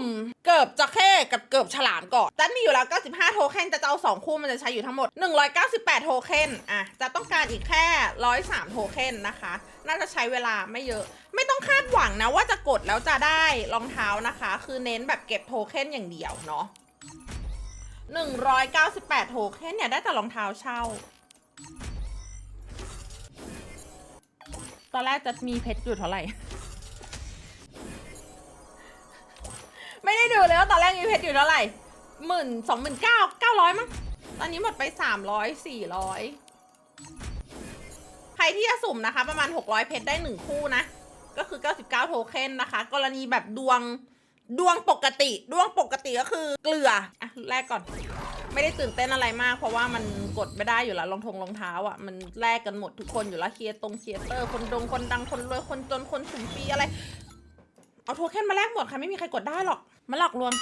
มเกิบจระเข้กับเกิบฉลามก่อนจันมีอยู่แล้ว 95 โทเค็นจะจะเอาสองคู่มันจะใช้อยู่ทั้งหมด 198 โทเค็นอะจะต้องการอีกแค่ 103 โทเค็นนะคะ น่าจะใช้เวลาไม่เยอะ ไม่ต้องคาดหวังนะว่าจะกดแล้วจะได้รองเท้านะคะ คือเน้นแบบเก็บโทเค็นอย่างเดียวเนาะ198 โทเค็นเนี่ยได้แต่รองเท้าเช่าตอนแรกจะมีเพชรอยู่เท่าไหร่ ไม่ได้ดูเลยว่าตอนแรกมีเพชรอยู่เท่าไหร่หมื่นสองหมื่นเก้าเก้าร้อยมั้งตอนนี้หมดไปสามร้อยสี่ร้อยใครที่จะสุ่มนะคะ ประมาณหกร้อยเพชรได้หนึ่งคู่นะ ก็คือเก้าสิบเก้าโทเค็นนะคะ กรณีแบบดวงดวงปกติดวงปกติก็คือเกลืออะแรกก่อน ไม่ได้ตื่นเต้นอะไรมาก เพราะว่ามันกดไม่ได้อยู่แล้วรองทงรองเท้าอะมันแลกกันหมดทุกคนอยู่แล้วเคียร์ตรงเคียร์เตอร์คนดงคนดังคนรวยคนจนคนสุ่มฟรีอะไร เอาโทเค็นมาแลกหมดค่ะไม่มีใครกดได้หรอกมาหลอกลวง